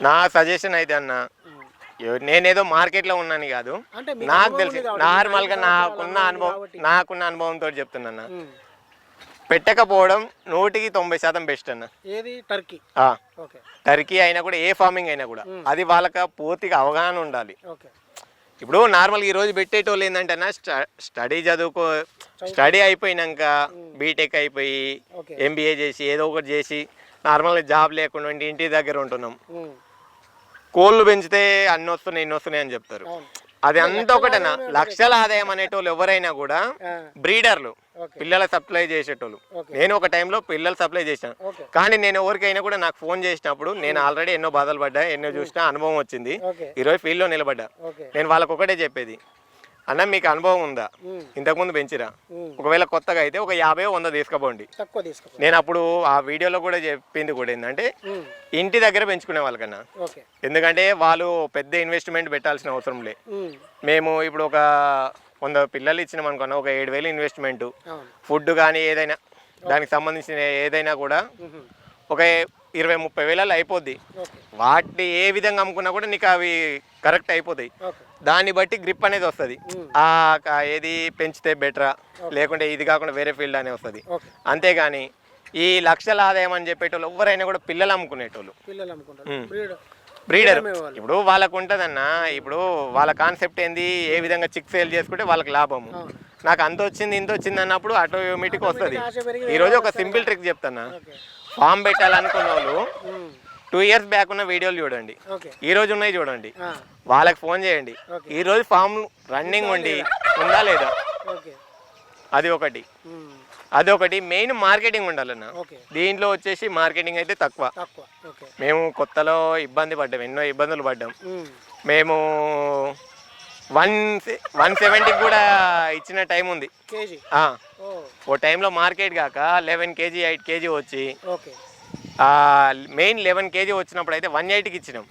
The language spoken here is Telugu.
నా సజెషన్ అయితే అన్న నేనేదో మార్కెట్లో ఉన్నాను కాదు. నాకు తెలిసి నార్మల్గా నాకున్న అనుభవం. నాకున్న అనుభవంతో చెప్తున్నా. పెట్టకపోవడం నూటికి తొంభై శాతం బెస్ట్ అన్న. ఏది? టర్కీ టర్కీ అయినా కూడా ఏ ఫార్మింగ్ అయినా కూడా అది వాళ్ళకి పూర్తిగా అవగాహన ఉండాలి. ఇప్పుడు నార్మల్ ఈ రోజు పెట్టేటోళ్ళు ఏంటంటే అన్న స్ట- స్టడీ చదువుకో స్టడీ అయిపోయినాక బీటెక్ అయిపోయి ఎంబీఏ చేసి ఏదో ఒకటి చేసి నార్మల్గా జాబ్ లేకుండా ఇంటి దగ్గర ఉంటున్నాం. కోళ్ళు పెంచితే అన్ని వస్తున్నాయి ఇన్ని వస్తున్నాయి అని చెప్తారు. అది అంతా ఒకటేనా? లక్షల ఆదాయం అనేటోళ్ళు ఎవరైనా కూడా బ్రీడర్లు పిల్లల సప్లై చేసేటోళ్ళు. నేను ఒక టైంలో పిల్లలు సప్లై చేశాను. కానీ నేను ఎవరికైనా కూడా నాకు ఫోన్ చేసినప్పుడు నేను ఆల్రెడీ ఎన్నో బాధలు పడ్డా ఎన్నో చూసినా అనుభవం వచ్చింది. ఈరోజు ఫీల్డ్లో నిలబడ్డా. నేను వాళ్ళకి ఒకటే చెప్పేది. అన్న మీకు అనుభవం ఉందా. ఇంతకుముందు పెంచిరా. ఒకవేళ కొత్తగా అయితే ఒక యాభై వంద తీసుకుపోండి నేను అప్పుడు ఆ వీడియోలో కూడా చెప్పింది కూడా ఏంటంటే. ఇంటి దగ్గర పెంచుకునే వాళ్ళకన్నా ఎందుకంటే వాళ్ళు పెద్ద ఇన్వెస్ట్మెంట్ పెట్టాల్సిన అవసరం లే. మేము ఇప్పుడు ఒక వంద పిల్లలు ఇచ్చినాం అనుకున్నా ఒక ఏడు వేలు ఇన్వెస్ట్మెంట్ ఫుడ్ కానీ ఏదైనా దానికి సంబంధించిన ఏదైనా కూడా. ఒక ఇరవై ముప్పై వేలలో అయిపోద్ది. వాటిని ఏ విధంగా అమ్ముకున్నా కూడా నీకు అవి కరెక్ట్ అయిపోతాయి. దాన్ని బట్టి గ్రిప్ అనేది వస్తుంది. ఆ ఏది పెంచితే బెటరా? లేకుంటే ఇది కాకుండా వేరే ఫీల్డ్ అనే వస్తుంది. అంతేగాని ఈ లక్షల ఆదాయం అని చెప్పేటోళ్ళు ఎవరైనా కూడా పిల్లలు అమ్ముకునేటోళ్ళు. బ్రీడర్. ఇప్పుడు వాళ్ళకు ఉంటుందన్న ఇప్పుడు వాళ్ళ కాన్సెప్ట్ ఏంది? ఏ విధంగా చిక్ సేల్ చేసుకుంటే వాళ్ళకి లాభము. నాకు అంత వచ్చింది ఇంత వచ్చింది అన్నప్పుడు ఆటోమేటిక్ వస్తుంది. ఆశ పెరిగి ఈ రోజు ఒక సింపుల్ ట్రిక్ చెప్తాను ఫామ్ పెట్టాలనుకున్న వాళ్ళు. టూ ఇయర్స్ బ్యాక్ ఉన్న వీడియోలు చూడండి. ఈ రోజు ఉన్నాయి చూడండి. వాళ్ళకి ఫోన్ చేయండి. ఈ రోజు ఫామ్ రన్నింగ్ ఉండి ఉందా. లేదా? అది ఒకటి. అది ఒకటి. మెయిన్ మార్కెటింగ్ ఉండాలన్న. దీంట్లో వచ్చేసి మార్కెటింగ్ అయితే తక్కువ. మేము కొత్తలో ఇబ్బంది పడ్డాం. ఎన్నో ఇబ్బందులు పడ్డాం. మేము వన్ వన్ సెవెంటీకి కూడా ఇచ్చిన టైం ఉంది. ఓ. టైంలో మార్కెట్ కాక లెవెన్ కేజీ ఎయిట్ కేజీ వచ్చి మెయిన్ లెవెన్ కేజీ వచ్చినప్పుడు అయితే వన్ ఎయిటీకి ఇచ్చినాం.